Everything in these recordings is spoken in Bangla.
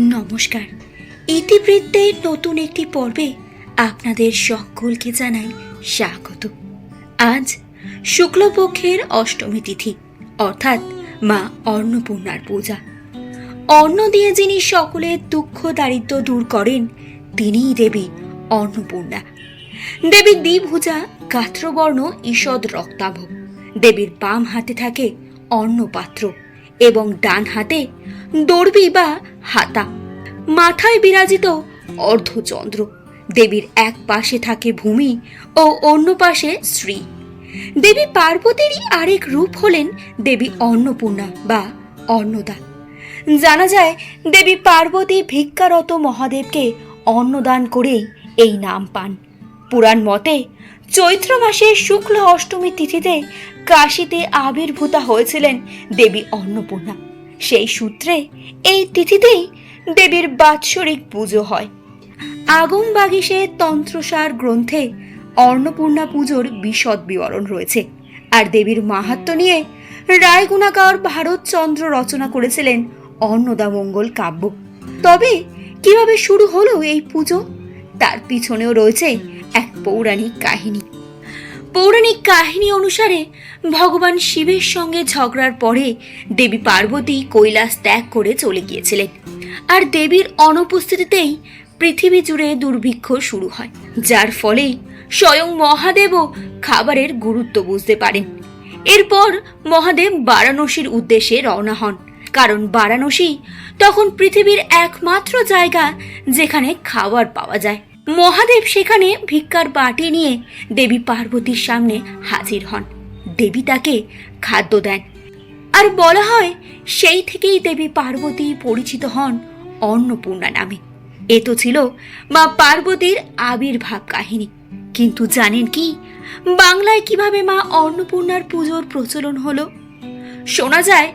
নমস্কার। ইতিবৃত্তের নতুন একটি পর্বে আপনাদের সকলকে জানাই স্বাগত। আজ শুক্লপক্ষের অষ্টমী তিথি, অর্থাৎ মা অন্নপূর্ণার পূজা। অন্ন দিয়ে যিনি সকলের দুঃখ দারিদ্র দূর করেন, তিনিই দেবী অন্নপূর্ণা। দেবী দ্বিভুজা গাত্রবর্ণ ঈষদ রক্তাভ। দেবীর বাম হাতে থাকে অন্নপাত্র এবং ডান হাতে দর্বি বা হাতা। মাথায় বিরাজিত অর্ধচন্দ্র। দেবীর এক পাশে থাকে ভূমি ও অন্য পাশে শ্রী দেবী পার্বতীরই আরেক রূপ হলেন দেবী অন্নপূর্ণা বা অন্নদা। জানা যায়, দেবী পার্বতী ভিক্ষারত মহাদেবকে অন্নদান করেই এই নাম পান। পুরাণ মতে, চৈত্র মাসের শুক্ল অষ্টমী তিথিতে কাশীতে আবির্ভূতা হয়েছিলেন দেবী অন্নপূর্ণা। সেই সূত্রে এই তিথিতেই দেবীর বাৎসরিক পুজো হয়। আগম বাগিসে তন্ত্রসার গ্রন্থে অন্নপূর্ণা পুজোর বিশদ বিবরণ রয়েছে। আর দেবীর মাহাত্ম্য নিয়ে রায়গুণাকার ভারতচন্দ্র রচনা করেছিলেন অন্নদামঙ্গল কাব্য। তবে কীভাবে শুরু হলো এই পুজো? তার পিছনেও রয়েছে এক পৌরাণিক কাহিনী। পৌরাণিক কাহিনী অনুসারে ভগবান শিবের সঙ্গে ঝগড়ার পরে দেবী পার্বতী কৈলাস ত্যাগ করে চলে গিয়েছিলেন। আর দেবীর অনুপস্থিতিতেই পৃথিবী জুড়ে দুর্ভিক্ষ শুরু হয়, যার ফলেই স্বয়ং মহাদেবও খাবারের গুরুত্ব বুঝতে পারেন। এরপর মহাদেব বারাণসীর উদ্দেশ্যে রওনা হন, কারণ বারাণসী তখন পৃথিবীর একমাত্র জায়গা যেখানে খাবার পাওয়া যায়। মহাদেব সেখানে ভিক্ষার বাটি নিয়ে দেবী পার্বতীর সামনে হাজির হন। দেবী তাকে খাদ্য দেন। আর বলা হয়, সেই থেকেই দেবী পার্বতী পরিচিত হন অন্নপূর্ণা নামে। এ তো ছিল মা পার্বতীর আবির্ভাব কাহিনী। কিন্তু জানেন কি, বাংলায় কীভাবে মা অন্নপূর্ণার পুজোর প্রচলন হলো? শোনা যায়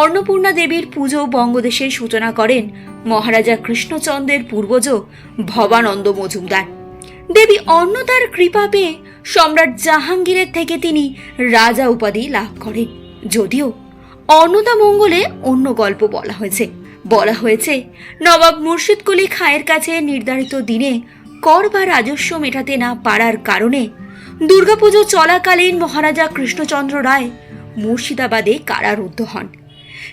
অন্নপূর্ণা দেবীর পুজো বঙ্গদেশের সূচনা করেন মহারাজা কৃষ্ণচন্দ্রের পূর্বজ ভবানন্দ মজুমদার। দেবী অন্নতার কৃপা পেয়ে সম্রাট জাহাঙ্গীরের থেকে তিনি রাজা উপাধি লাভ করেন। যদিও অন্নদা মঙ্গলে অন্য গল্প বলা হয়েছে। বলা হয়েছে, নবাব মুর্শিদ কুলি খায়ের কাছে নির্ধারিত দিনে কর বা রাজস্ব মেটাতে না পারার কারণে দুর্গাপুজো চলাকালীন মহারাজা কৃষ্ণচন্দ্র রায় মুর্শিদাবাদে কারারুদ্ধ হন।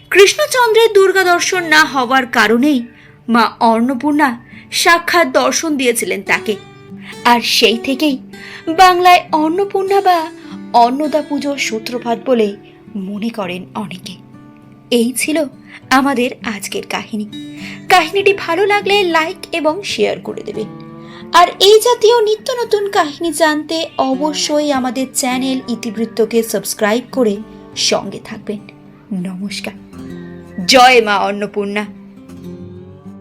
কৃষ্ণচন্দ্রের দুর্গা দর্শন না হওয়ার কারণেই মা অন্নপূর্ণা সাক্ষাৎ দর্শন দিয়েছিলেন তাকে। আর সেই থেকেই বাংলায় অন্নপূর্ণা বা অন্নদা পুজোর সূত্রপাত বলে মনে করেন অনেকে। এই ছিল আমাদের আজকের কাহিনী। কাহিনীটি ভালো লাগলে লাইক এবং শেয়ার করে দেবেন। আর এই জাতীয় নিত্য নতুন কাহিনী জানতে অবশ্যই আমাদের চ্যানেল ইতিবৃত্তকে সাবস্ক্রাইব করে সঙ্গে থাকবেন। নমস্কার। জয় মা অন্নপূর্ণা।